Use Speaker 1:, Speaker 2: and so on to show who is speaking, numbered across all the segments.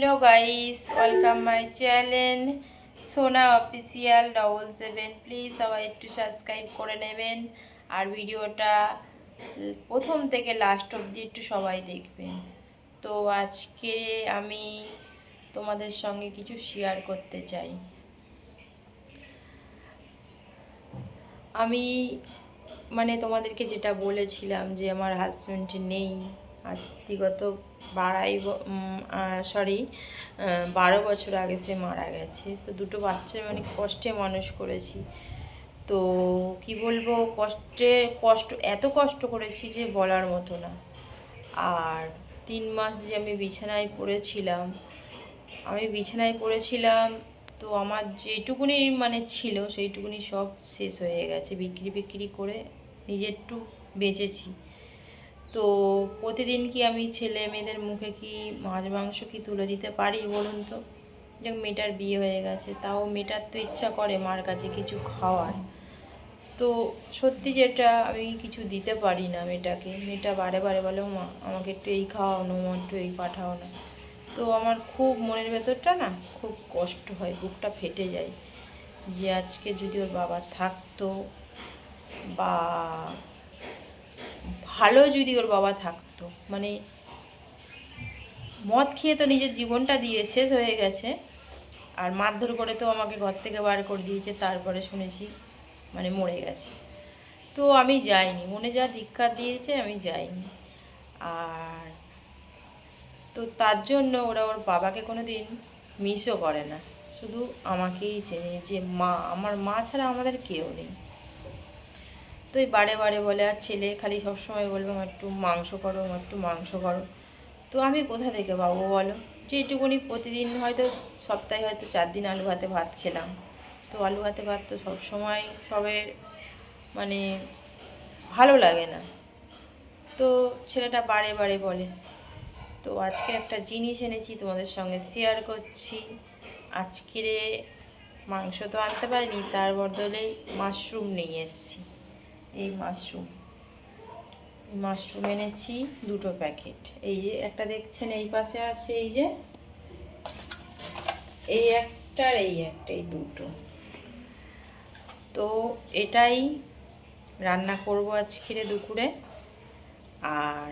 Speaker 1: Hello guys, welcome my channel. Sona official double seven, please সবাই একটু subscribe করে নেবেন। আর ভিডিওটা প্রথম থেকে লাস্ট অবধি একটু সবাই দেখবেন। তো আজকে আমি তোমাদের সঙ্গে কিছু শেয়ার করতে চাই। আমি মানে তোমাদেরকে যেটা বলেছিলাম যে আমার হাজব্যান্ড নেই আত্মীগত বাড়াই সরি বারো বছর আগে সে মারা গেছে। তো দুটো বাচ্চা মানে কষ্টে মানুষ করেছি। তো কি বলব, কষ্টে, কষ্ট, এত কষ্ট করেছি যে বলার মতো না। আর তিন মাস যে আমি বিছানায় পড়েছিলাম, আমি বিছানায় পড়েছিলাম, তো আমার যেটুকুনি মানে ছিল, সেইটুকুনি সব শেষ হয়ে গেছে। বিক্রি বিক্রি করে নিজের একটু বেঁচেছি। তো প্রতিদিন কি আমি ছেলে মেয়েদের মুখে কি মাছ মাংস কি তুলে দিতে পারি বলুন তো? যে মেয়েটার বিয়ে হয়ে গেছে, তাও মেয়েটার তো ইচ্ছা করে মার কাছে কিছু খাওয়ার। তো সত্যি যেটা, আমি কিছু দিতে পারি না মেয়েটাকে। মেয়েটা বারে বারে বলে, মা, আমাকে একটু এই খাওয়াও না মা, একটু এই পাঠাও না। তো আমার খুব মনের ভেতরটা না, খুব কষ্ট হয়, বুকটা ফেটে যায়। যে আজকে যদি ওর বাবা থাকতো বা ভালো যদি ওর বাবা থাকতো। মানে মদ খেয়ে তো নিজের জীবনটা দিয়ে শেষ হয়ে গেছে। আর মারধর করে তো আমাকে ঘর থেকে বার করে দিয়েছে, তারপরে শুনেছি মানে মরে গেছে। তো আমি যাইনি, মনে যা ধিক্ষার দিয়েছে আমি যাইনি। আর তো তার জন্য ওরা ওর বাবাকে কোনো দিন মিসও করে না। শুধু আমাকেই চেনে যে মা, আমার মা ছাড়া আমাদের কেউ নেই। তো এই বারে বারে বলে, আর ছেলে খালি সবসময় বলবে আমার একটু মাংস করো আমার একটু মাংস করো। তো আমি কোথা থেকে পাবো বলো? যে যেটুকুনি প্রতিদিন হয়তো সপ্তাহে হয়তো চার দিন আলু ভাতে ভাত খেলাম। তো আলু ভাতে ভাত তো সবসময় সবের মানে ভালো লাগে না। তো ছেলেটা বারে বারে বলে, তো আজকে একটা জিনিস এনেছি, তোমাদের সঙ্গে শেয়ার করছি। আজকেরে মাংস তো আনতে পারিনি, তার বদলে মাশরুম নিয়ে এসেছি। এই মাশরুম মাশরুম এনেছি দুটো প্যাকেট এই যে একটা দেখছেন এই পাশে আছে, এই যে, এই একটার এই একটা, এই দুটো। তো এটাই রান্না করব আজকেরে দুপুরে। আর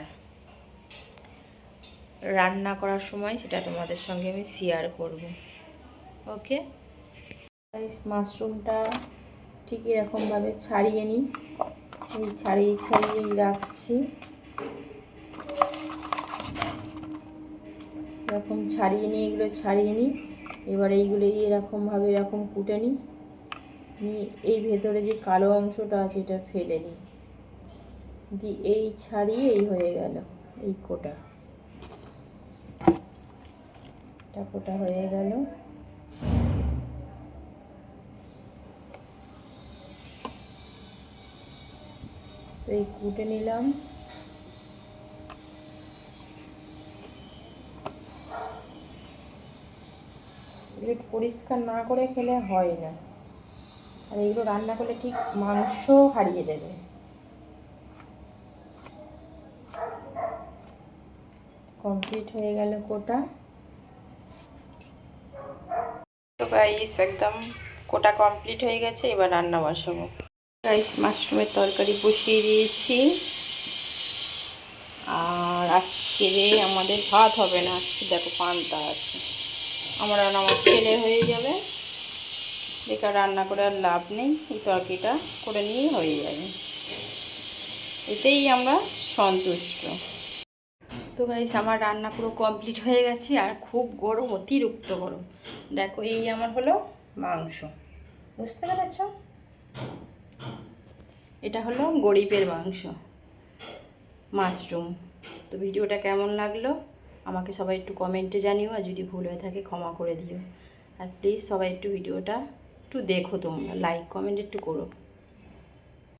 Speaker 1: রান্না করার সময় সেটা তোমাদের সঙ্গে আমি শেয়ার করব। ওকে? মাশরুমটা ঠিক এরকমভাবে ছাড়িয়ে নিই। এই ছাড়িয়ে ছাড়িয়েই রাখছি। এরকম ছাড়িয়ে নিই এগুলো ছাড়িয়ে নিই। এবার এইগুলো এরকমভাবে এরকম কুটে নিই। নিয়ে এই ভেতরে যে কালো অংশটা আছে এটা ফেলে দিই দি এই ছাড়িয়ে এই হয়ে গেল, এই কোটা। কোটা হয়ে গেল। তো এই কুটে নিলাম। এগুলো পরিষ্কার না করে খেলে হয় না। আর এগুলো রান্না করলে ঠিক মাংস হারিয়ে দেবে কমপ্লিট হয়ে গেল কোটা। তো গাইস একদম কোটা কমপ্লিট হয়ে গেছে, এবার রান্না বসাবো। রাইস মাশরুমের তরকারি বসিয়ে দিয়েছি। আর আজকে আমাদের ভাত হবে না, আজকে দেখো পান্তা আছে। আমার আর আমার ছেলে হয়ে যাবে। বেকার রান্না করে আর লাভ নেই, এই তরকারিটা করে নিয়েই হয়ে যাবে। এতেই আমরা সন্তুষ্ট। তো গাইস আমার রান্না পুরো কমপ্লিট হয়ে গেছে আর খুব গরম, অতিরিক্ত গরম। দেখো এই আমার হলো মাংস। বুঝতে পেরেছ? এটা হলো গরিবের মাংস, মাশরুম। তো ভিডিওটা কেমন লাগল? আমাকে সবাই একটু কমেন্টে জানিও, আর যদি ভুল হয়ে থাকে ক্ষমা করে দিও। আর প্লিজ সবাই একটু ভিডিওটা একটু দেখো তোমরা লাইক কমেন্ট একটু করো।